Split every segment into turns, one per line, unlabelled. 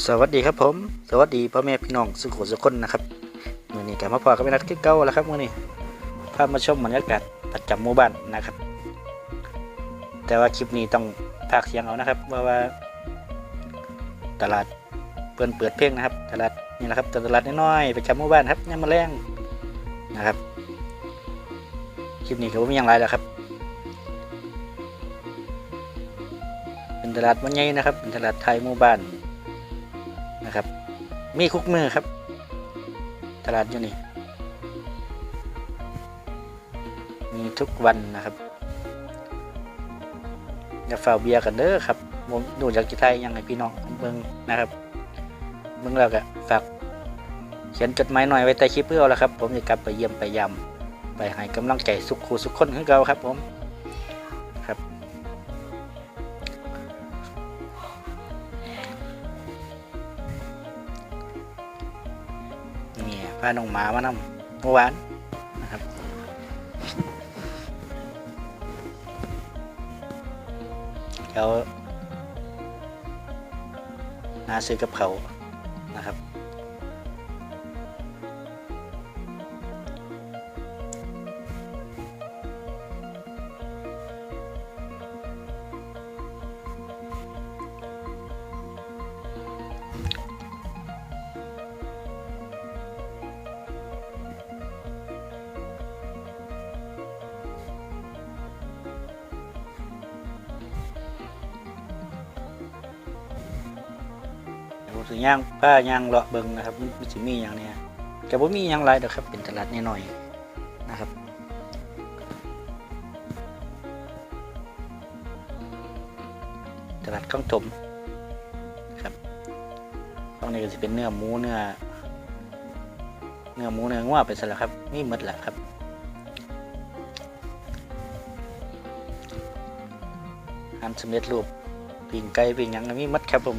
สวัสดีครับผม สวัสดีพ่อแม่พี่น้องสุขุสุขคนนะครับมื่อนี้กับมาพอกับแม่นัดที่เก้าแล้วครับมื่อนี้พามาชมบรรยากาศประจำหมู่บ้านนะครับ แต่ว่าคลิปนี้ต้องพากเสียงเอานะครับว่าว่า ตลาดเปิดเปิดเพลงนะครับ ตลาดนี่แหละครับตลาดน้อยๆประจำหมู่บ้านครับยามมาแรงนะครับคลิปนี้ก็บ่มีอย่างไรแล้วครับ เป็นตลาดวันใหญ่นะครับเป็นตลาดไทยหมู่บ้าน นะครับ มีคุกมือครับ ตลาดอยู่นี่ มีทุกวันนะครับ อย่าฝ่าเบียร์กันเด้อครับผมดูจากกีไทยยังไงพี่น้องเบิ่งนะครับเบิ่งแล้วก็ฝากเขียนจดหมายหน่อยไว้ใต้คลิปเพื่อเอาละครับ ผมจะกลับไปเยี่ยมไปยำไปให้กำลังใจสุขคูสุขคนขึ้นเก่าครับผมครับ พาน้องหมามานำเมื่อวานนะครับเดี๋ยวนาซื้อกับเขานะครับ สิย่างป้าย่างเลาะเบิงนะครับมันสิมีอย่างเนี้ยแต่ว่ามีอย่างไรดอครับเป็นตลาดน้อยๆนะครับตลาดข้องถมครับข้องนี้ก็จะเป็นเนื้อหมูเนื้อเนื้อหมูเนื้องัวเป็นสลับครับนี่หมดแหละครับอันสำเร็จรูปปิ่งไก่ปิ่งยังมีมัดครับผม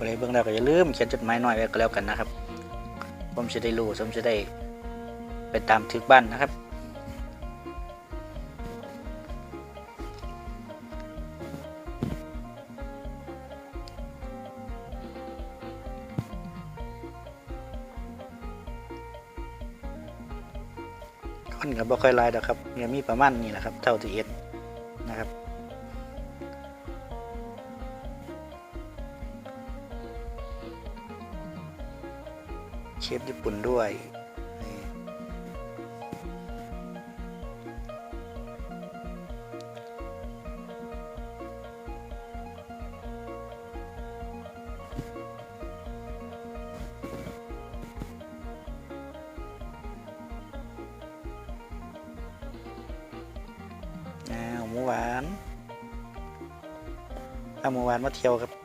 บริเบื้องแล้วก็อย่าลืมเขียนจดหมายหน่อยไว้ก็แล้วกันนะครับ ผมจะได้รู้ผมจะได้ไปตามถึกบ้านนะครับคนก็บ่ค่อยลายดอกครับยังมีประมาณนี้แหละครับ เท่าที่เห็นนะครับ เชฟญี่ปุ่นด้วยนี่อ้าวหมูหวาน ถ้าหมูหวานมาเที่ยวครับ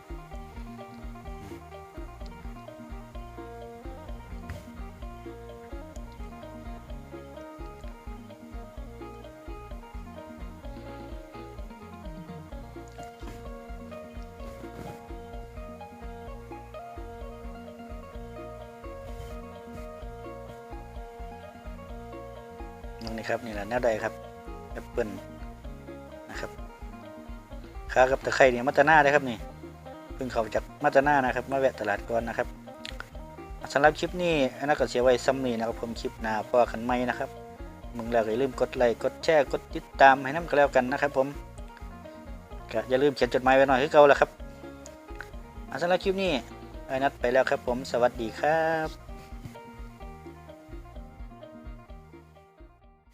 ตรงนี้ครับนี่แหละแนวใดครับแอปเปิลนะครับขากับตะไคร่เนี่ยมัตนาได้ครับนี่เพิ่งเข้าจากมัตนานะครับ มาแวะตลาดก่อนนะครับสำหรับคลิปนี้อันนั้นก็เสียไว้ซ้ำนี่นะครับผมคลิปหน้าพอกันไหมนะครับมึงแล้วก็อย่าลืมกดไลค์กดแชร์กดติดตามให้น้ำก็แล้วกันนะครับ ผมก็อย่าลืมเขียนจดหมายไว้หน่อยคือเก่าแหละครับสำหรับคลิปนี้ไอ้นัดไปแล้วครับผมสวัสดีครับ